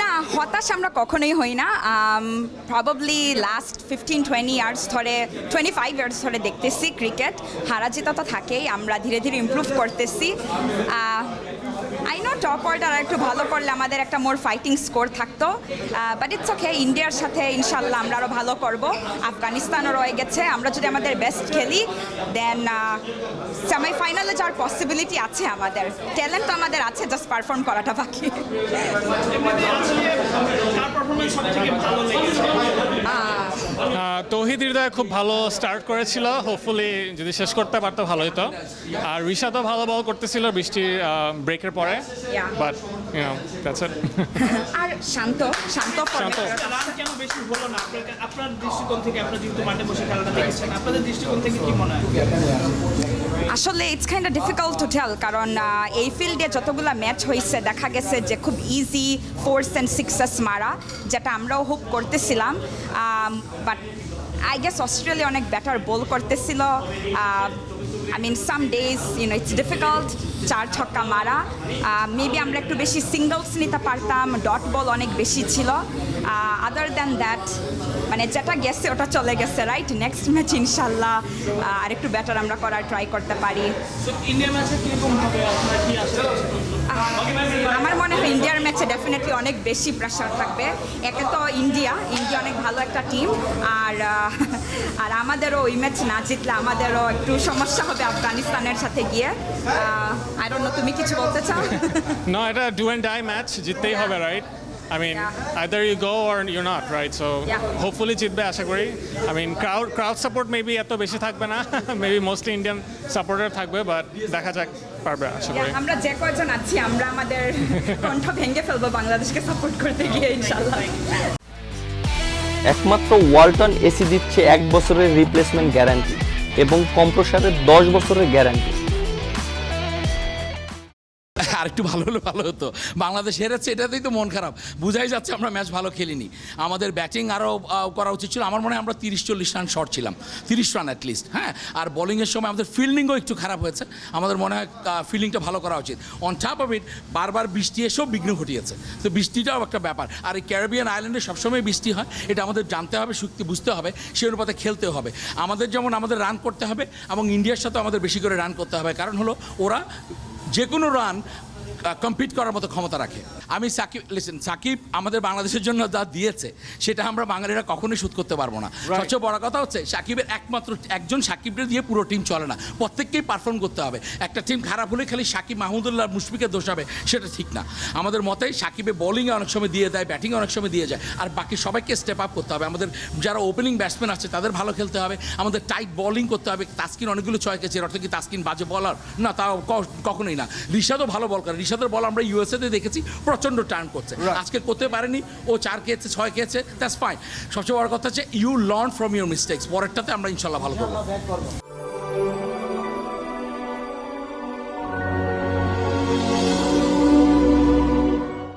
না, হতাশ আমরা কখনোই হই না। Probably last fifteen twenty years ধরে টোয়েন্টি ফাইভ ইয়ার্স ধরে দেখতেছি ক্রিকেট হারা জেতা তো থাকেই, আমরা ধীরে ধীরে ইম্প্রুভ করতেছি। আর একটু ভালো করলে আমাদের একটা মোর ফাইটিং স্কোর থাকতো। বাট ইটস ওকে ইন্ডিয়ার সাথে ইনশাল্লাহ আমরা আরও ভালো করব। আফগানিস্তানও রয়ে গেছে। আমরা যদি আমাদের বেস্ট খেলি দেন সেমিফাইনালে যাওয়ার পসিবিলিটি আছে আমাদের। ট্যালেন্ট আমাদের আছে জাস্ট পারফর্ম করাটা বাকি এমনিতে আজকে কার পারফরমেন্স সব থেকে ভালো লেগেছে আহ, তৌহিদ হৃদয় খুব ভালো স্টার্ট করেছিল। হোপফুলি যদি শেষ করতে পারতো ভালো হতো আর ঋষাদও ভালো বল করতেছিল বৃষ্টির ব্রেকের পরে. বাট দ্যাটস আর শান্ত শান্ত শান্ত। কেন বেশি হলো না? আপনার আপনার দৃষ্টিকোণ থেকে আপনার যেহেতু মাঠে বসে খেলাটা দেখেছেন আপনাদের দৃষ্টিকোণ থেকে কি মনে হয়? আসলে it's kind difficult to tell কারণ এই ফিল্ডে যতগুলো ম্যাচ হয়েছে দেখা গেছে যে খুব ইজি ফোর্স অ্যান্ড সিক্সেস মারা যেটা আমরাও হোপ করতেছিলাম। বাট আই গেস অস্ট্রেলিয়া অনেক বেটার বোল করতেছিল। I mean some days you know it's difficult চার ছক্কা মারা। মেবি আমরা একটু বেশি সিঙ্গলস নিতে পারতাম ডট বল অনেক বেশি ছিল। আদার দ্যান দ্যাট মানে যেটা গেছে ওটা চলে গেছে রাইট নেক্সট ম্যাচ ইনশাল্লাহ আর একটু বেটার আমরা করার ট্রাই করতে পারি। আমার মনে হয় ইন্ডিয়ার ম্যাচে ডেফিনেটলি অনেক বেশি প্রেশার থাকবে। একে তো ইন্ডিয়া ইন্ডিয়া অনেক ভালো একটা টিম আর আর আমাদেরও ওই ম্যাচ না জিতলে আমাদেরও একটু সমস্যা হবে আফগানিস্তানের সাথে গিয়ে। আই ডোন্ট নো তুমি কিছু বলতে চাও? নো এটা ডু অ্যান্ড ডাই ম্যাচ জিততেই হবে right I mean Yeah. Either you go or you not right so Yeah. Hopefully জিতবে আশা করি। I mean crowd crowd support maybe এত বেশি থাকবে না মেবি মোস্টলি ইন্ডিয়ান সাপোর্টার থাকবে বাট দেখা যাক পারবে আশা করি। Yeah, আমরা যে কয়জন আছি আমরা আমাদের কণ্ঠ ভেঙে ফেলব বাংলাদেশকে সাপোর্ট করতে গিয়ে ইনশাল্লাহ একমাত্র ওয়ালটন এসি দিচ্ছে এক বছরের রিপ্লেসমেন্ট গ্যারান্টি এবং কম্প্রসারের দশ বছরের গ্যারান্টি আর একটু ভালো হলে ভালো হতো। বাংলাদেশ হেরেছে এটাতেই তো মন খারাপ। বুঝাই যাচ্ছে আমরা ম্যাচ ভালো খেলিনি। আমাদের ব্যাটিং আরও করা উচিত ছিল। আমার মনে হয় আমরা তিরিশ চল্লিশ রান শর্ট ছিলাম। তিরিশ রান অ্যাটলিস্ট হ্যাঁ? আর বোলিংয়ের সময় আমাদের ফিল্ডিংও একটু খারাপ হয়েছে। আমাদের মনে হয় ফিল্ডিংটা ভালো করা উচিত। অন টপ অফ ইট বারবার বৃষ্টি এসেও বিঘ্ন ঘটিয়েছে। তো বৃষ্টিটাও একটা ব্যাপার। আর এই ক্যারিবিয়ান আইল্যান্ডে সবসময় বৃষ্টি হয়। এটা আমাদের জানতে হবে, শুক্তি বুঝতে হবে সেই অনুপাতে খেলতে হবে। আমাদের যেমন আমাদের রান করতে হবে, এবং ইন্ডিয়ার সাথে আমাদের বেশি করে রান করতে হবে। কারণ হলো, ওরা যে কোনো রান কম্পিট করার মতো ক্ষমতা রাখে। আমি সাকিব লিসেন সাকিব আমাদের বাংলাদেশের জন্য যা দিয়েছে সেটা আমরা বাঙালিরা কখনোই শোধ করতে পারব না। সবচেয়ে বড় কথা হচ্ছে সাকিবের একমাত্র একজন সাকিবকে দিয়ে পুরো টিম চলে না। প্রত্যেককেই পারফর্ম করতে হবে। একটা টিম খারাপ হলে খালি সাকিব মাহমুদুল্লাহ মুশফিকে দোষ হবে সেটা ঠিক না। আমাদের মতে সাকিবে বোলিংয়ে অনেক সময় দিয়ে দেয় ব্যাটিংয়ে অনেক সময় দিয়ে যায়। আর বাকি সবাইকে স্টেপ আপ করতে হবে। আমাদের যারা ওপেনিং ব্যাটসম্যান আছে তাদের ভালো খেলতে হবে। আমাদের টাইট বোলিং করতে হবে। তাস্কিন অনেকগুলো ছয় খেয়েছে এর অর্থ কি তাস্কিন বাজে বলার না তাও কখনোই না। ঋষাদও ভালো বল করে ঋষাদের বল আমরা ইউএসএতে দেখেছি প্রচণ্ড টার্ন করছে। আজকে করতে পারেনি ও চার খেয়েছে ছয় খেয়েছে দ্যাটস ফাইন সবচেয়ে বড় কথা হচ্ছে you learn from your mistakes পরেরটাতে আমরা ইনশাল্লাহ ভালো করব।